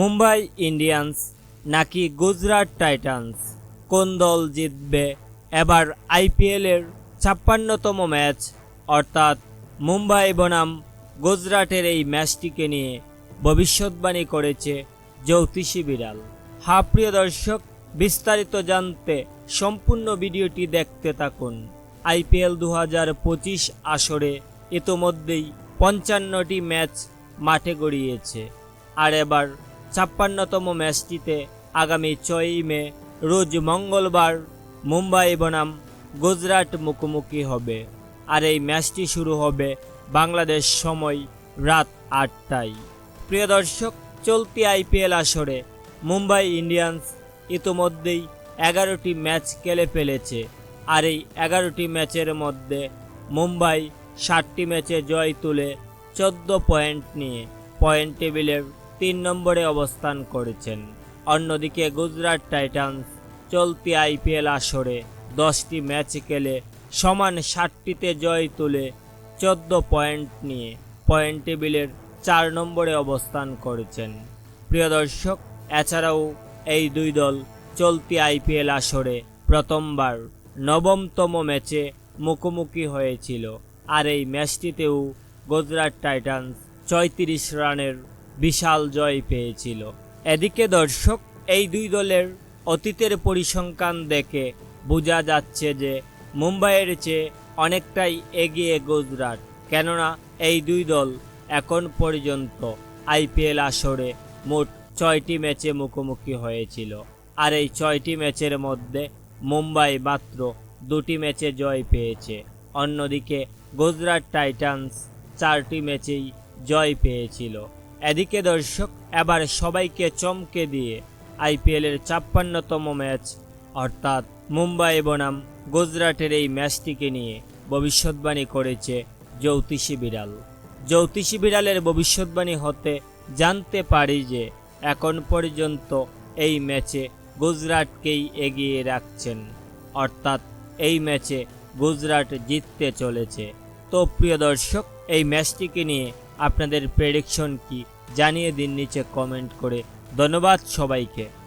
Mumbai Indians নাকি Gujarat Titans? কোন দল জিতবে? এবার আইপিএলের ছাপ্পান্নতম ম্যাচ, অর্থাৎ মুম্বাই বনাম গুজরাটের এই ম্যাচটিকে নিয়ে ভবিষ্যৎবাণী করেছে জ্যোতিষী বিড়াল। হা প্রিয় দর্শক, বিস্তারিত জানতে সম্পূর্ণ ভিডিওটি দেখতে থাকুন। আইপিএল দু হাজার পঁচিশ আসরে ইতোমধ্যেই পঞ্চান্নটি ম্যাচ মাঠে গড়িয়েছে। আর এবার ছাপ্পান্নতম ম্যাচটিতে আগামী ছয়ই মে, রোজ মঙ্গলবার মুম্বাই বনাম গুজরাট মুখোমুখি হবে। আর এই ম্যাচটি শুরু হবে বাংলাদেশ সময় রাত আটটায়। প্রিয় দর্শক, চলতি আইপিএল আসরে মুম্বাই ইন্ডিয়ান্স ইতোমধ্যেই এগারোটি ম্যাচ খেলে ফেলেছে। আর এই এগারোটি ম্যাচের মধ্যে মুম্বাই ষাটটি ম্যাচে জয় তুলে চোদ্দ পয়েন্ট নিয়ে পয়েন্ট টেবিলের তিন নম্বরে অবস্থান করেছেন। অন্যদিকে গুজরাট টাইটান্স চলতি আইপিএল আসরে দশটি ম্যাচ খেলে সমান ষাটটিতে জয় তুলে চোদ্দ পয়েন্ট নিয়ে পয়েন্ট টেবিলের চার নম্বরে অবস্থান করেছেন। প্রিয় দর্শক, এছাড়াও এই দুই দল চলতি আইপিএল আসরে প্রথমবার নবমতম ম্যাচে মুখোমুখি হয়েছিল। আর এই ম্যাচটিতেও গুজরাট টাইটান্স ছয়ত্রিশ রানের বিশাল জয় পেয়েছিল। এদিকে দর্শক, এই দুই দলের অতীতের পরিসংখ্যান দেখে বোঝা যাচ্ছে যে মুম্বাইয়ের চেয়ে অনেকটাই এগিয়ে গুজরাট। কেননা, এই দুই দল এখন পর্যন্ত আইপিএল আসরে মোট ছয়টি ম্যাচে মুখোমুখি হয়েছিল। আর এই ছয়টি ম্যাচের মধ্যে মুম্বাই মাত্র দুটি ম্যাচে জয় পেয়েছে। অন্যদিকে গুজরাট টাইটান্স চারটি ম্যাচেই জয় পেয়েছিল। এদিকে দর্শক, এবার সবাইকে চমকে দিয়ে আইপিএলের ছাপ্পান্নতম ম্যাচ, অর্থাৎ মুম্বাই বনাম গুজরাটের এই ম্যাচটিকে নিয়ে ভবিষ্যৎবাণী করেছে জ্যোতিষী বিড়াল। জ্যোতিষী বিড়ালের ভবিষ্যৎবাণী হতে জানতে পারি যে এখন পর্যন্ত এই ম্যাচে গুজরাটকেই এগিয়ে রাখছেন। অর্থাৎ এই ম্যাচে গুজরাট জিততে চলেছে। তো প্রিয় দর্শক, এই ম্যাচটিকে নিয়ে আপনাদের প্রেডিকশন কি? জানিয়ে দিন নিচে কমেন্ট করে। ধন্যবাদ সবাইকে।